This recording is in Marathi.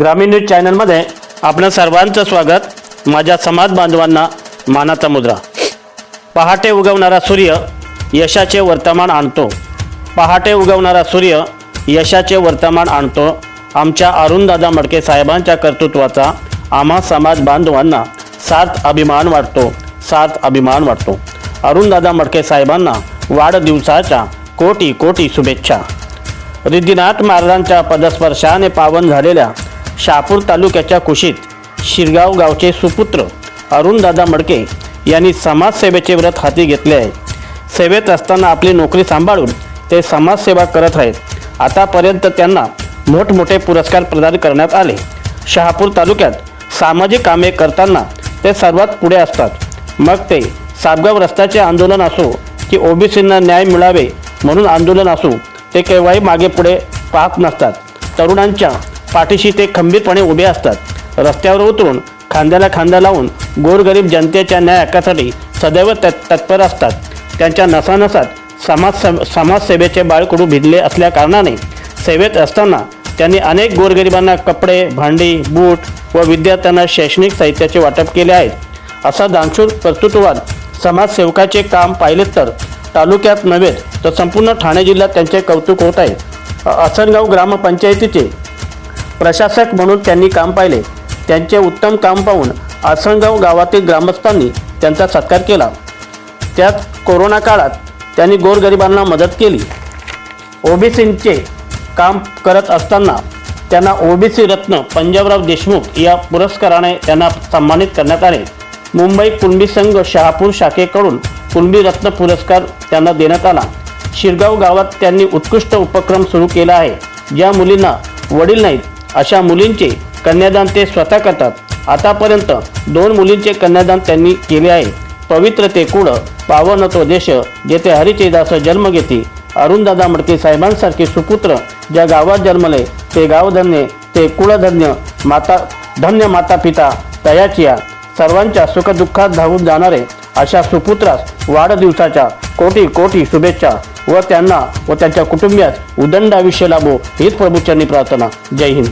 ग्रामीण न्यूज चॅनलमध्ये आपलं सर्वांचं स्वागत. माझ्या समाज बांधवांना मानाचा मुद्रा. पहाटे उगवणारा सूर्य यशाचे वर्तमान आणतो. पहाटे उगवणारा सूर्य यशाचे वर्तमान आणतो. आमच्या अरुणदादा मडके साहेबांच्या कर्तृत्वाचा आम्हा समाज बांधवांना सात अभिमान वाटतो. सात अभिमान वाटतो. अरुणदादा मडके साहेबांना वाढदिवसाच्या कोटी कोटी शुभेच्छा. रिद्धिनाथ महाराजांच्या पदस्पर्शाने पावन झालेल्या शहापूर तालुक्याच्या कुशीत शिरगाव गावचे सुपुत्र अरुणदादा मडके यांनी समाजसेवेचे व्रत हाती घेतले आहे. सेवेत असताना आपली नोकरी सांभाळून ते समाजसेवा करत आहेत. आतापर्यंत त्यांना मोठमोठे पुरस्कार प्रदान करण्यात आले. शहापूर तालुक्यात सामाजिक कामे करताना ते सर्वात पुढे असतात. मग ते सापगाव रस्त्याचे आंदोलन असो की ओबीसींना न्याय मिळावे म्हणून आंदोलन असो ते केव्हाही मागे पुढे पाहत नसतात. तरुणांच्या पाठीशी ते खंबीरपणे उभे असतात. रस्त्यावर उतरून खांद्याला खांदा लावून गोरगरीब जनतेच्या न्याय हक्कासाठी सदैव तत्पर असतात. त्यांच्या नसानसात समाज समाजसेवेचे बाळकडू भिजले असल्याकारणाने सेवेत असताना त्यांनी अनेक गोरगरिबांना कपडे भांडी बूट व विद्यार्थ्यांना शैक्षणिक साहित्याचे वाटप केले आहेत. असा दानशूर कर्तृत्ववाद समाजसेवकाचे काम पाहिले तर तालुक्यात नव्हे तर संपूर्ण ठाणे जिल्ह्यात त्यांचे कौतुक होत आहे. असनगाव ग्रामपंचायतीचे प्रशासक म्हणून त्यांनी काम पाहिले. त्यांचे उत्तम काम पाहून आसनगाव गावातील ग्रामस्थांनी त्यांचा सत्कार केला. त्यात कोरोना काळात त्यांनी गोरगरिबांना मदत केली. ओबीसींचे काम करत असताना त्यांना ओबीसी रत्न पंजाबराव देशमुख या पुरस्काराने त्यांना सन्मानित करण्यात आले. मुंबई कुणबी संघ शहापूर शाखेकडून कुणबी रत्न पुरस्कार त्यांना देण्यात आला. शिरगाव गावात त्यांनी उत्कृष्ट उपक्रम सुरू केला आहे. ज्या मुलींना वडील नाहीत अशा मुलींचे कन्यादान ते स्वतः करतात. आतापर्यंत दोन मुलींचे कन्यादान त्यांनी केले आहे. पवित्र ते कुळ पावन तो देश जेथे हरिचेदास जन्म घेते. अरुणदादा मडके साहेबांसारखे सुपुत्र ज्या गावात जन्मले ते गाव धन्य ते कुळधन्य माता धन्य माता पिता तयाचिया सर्वांच्या सुखदुःखात धावून जाणारे अशा सुपुत्रास वाढदिवसाच्या कोटी कोटी शुभेच्छा व त्यांना व त्यांच्या कुटुंबियास उदंड आयुष्य लाभो हीच प्रभूच्यांनी प्रार्थना. जय हिंद.